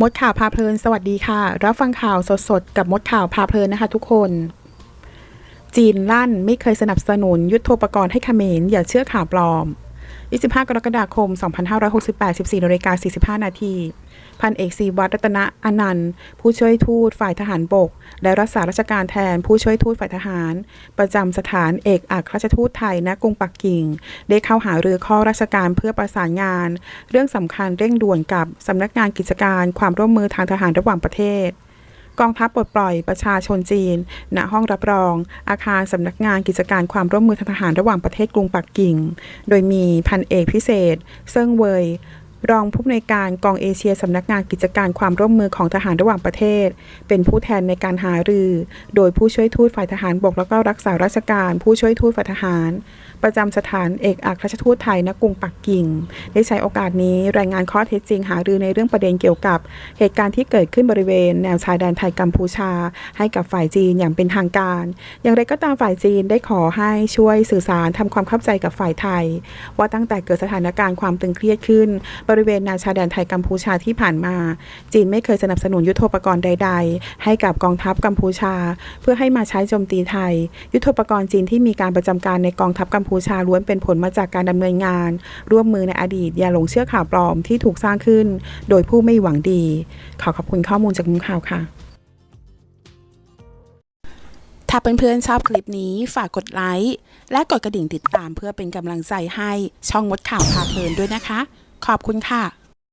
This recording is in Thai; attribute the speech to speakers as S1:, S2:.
S1: มดข่าวพาเพลิน สวัสดีค่ะ รับฟังข่าวสดๆ กับมดข่าวพาเพลินนะคะทุกคน จีนลั่นไม่เคยสนับสนุนยุทโธปกรณ์ให้เขมรอย่าเชื่อข่าวปลอม 25 กรกฎาคม 2568 14นาฬิกา45 นาที พันเอกศีวัตรรัตนอนันต์ ผู้ช่วยทูตฝ่ายทหารบก และรักษาราชการแทนผู้ช่วยทูตฝ่ายทหาร ประจำสถานเอกอัครราชทูตไทยณกรุงปักกิ่ง ได้เข้าหารือข้อราชการเพื่อประสานงาน เรื่องสำคัญเร่งด่วนกับสำนักงานกิจการความร่วมมือทางทหารระหว่างประเทศ กองทัพปลดปล่อยประชาชนจีน ณ ห้องรับรอง อาคารสำนักงานกิจการความร่วมมือทางทหารระหว่างประเทศกรุงปักกิ่ง โดยมีพันเอกพิเศษ เซิ่งเวย รองผู้อำนวยการกองเอเชียสำนักงานกิจการความร่วมมือของทหารระหว่างประเทศ เป็นผู้แทนในการหารือ โดยผู้ช่วยทูตฝ่ายทหารบกแล้วก็รักษาราชการ ผู้ช่วยทูตฝ่ายทหาร ประจำสถานเอกอัครราชทูตไทยณกรุงปักกิ่ง ได้ใช้โอกาสนี้รายงานข้อเท็จจริงหารือในเรื่องประเด็นเกี่ยวกับ เหตุการณ์ที่เกิดขึ้นบริเวณ แนวชายแดนไทยกัมพูชา ให้กับฝ่ายจีนอย่างเป็นทางการ อย่างไรก็ตามฝ่ายจีนได้ขอให้ช่วยสื่อสารทำความเข้าใจกับฝ่ายไทย ว่าตั้งแต่เกิดสถานการณ์ความตึงเครียดขึ้นบริเวณแนวชายแดนไทยกัมพูชาที่ผ่านมา จีนไม่เคยสนับสนุนยุทโธปกรณ์ใด ๆ ให้กับกองทัพกัมพูชา เพื่อให้มาใช้โจมตีไทย ยุทโธปกรณ์จีนที่มีการประจำการในกองทัพกัมพูชาล้วนเป็นผลมาจากการดำเนินงาน ร่วมมือในอดีตอย่าหลงเชื่อข่าวปลอมที่ถูกสร้างขึ้น โดยผู้ไม่หวังดี ขอขอบคุณข้อมูลจากมุมข่าวค่ะถ้าเพื่อนๆชอบคลิปนี้ฝากกดไลค์และกดกระดิ่งติดตามเพื่อเป็นกำลังใจให้ช่องมดข่าวพาเพลินด้วยนะคะ ขอบคุณค่ะ